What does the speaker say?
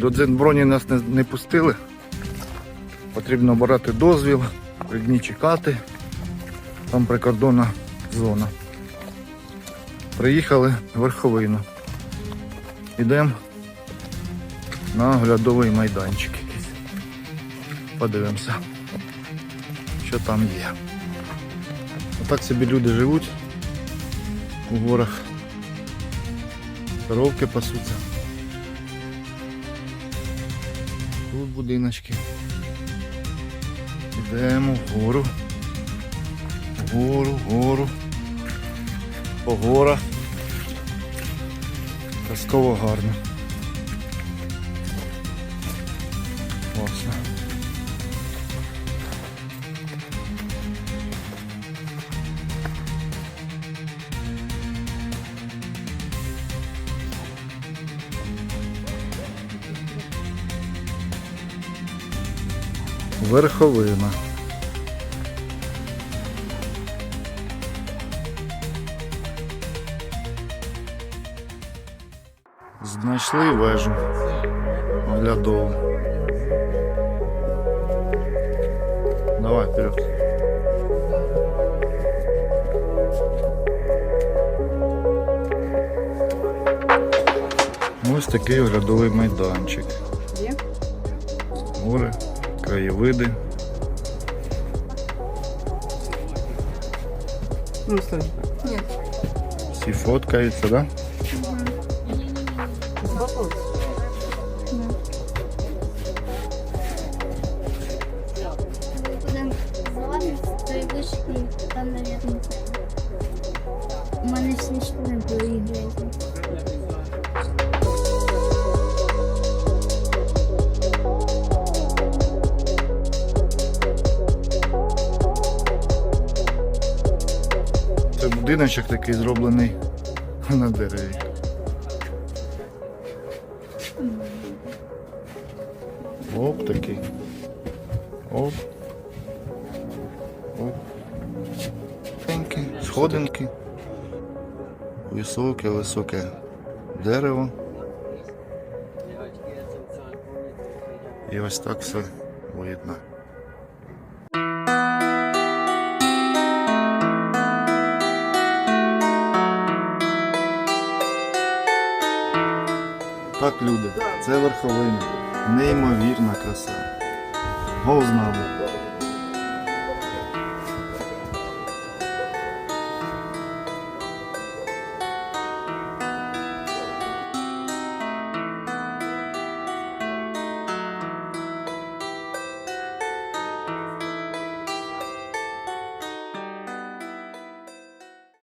До Дзенброні нас не, не пустили. Потрібно брати дозвіл, три дні чекати. Там прикордонна зона. Приїхали в верховину. Йдемо на оглядовий майданчик. Подивимося, що там є. Отак собі люди живуть у горах. Коровки пасуться. Тут будиночки. Йдемо вгору. Вгору, вгору. По горах. Казково гарно. Класно. Верховина. Знайшли вежу оглядову. Давай вперед. Ось такий оглядовий майданчик. Є? Гори, краєвиди. Ну, стой. Нет. Всі фоткаються, да? Будемо звалити, то й вишки, там, наверное, у мене смішно не проігрує. Будиночок такий зроблений на дереві. Оп, такий. Оп. Оп. Сходинки. Високе, високе дерево. І ось так все видно. Так, люди, це верховина. Неймовірна краса. Гов з нами.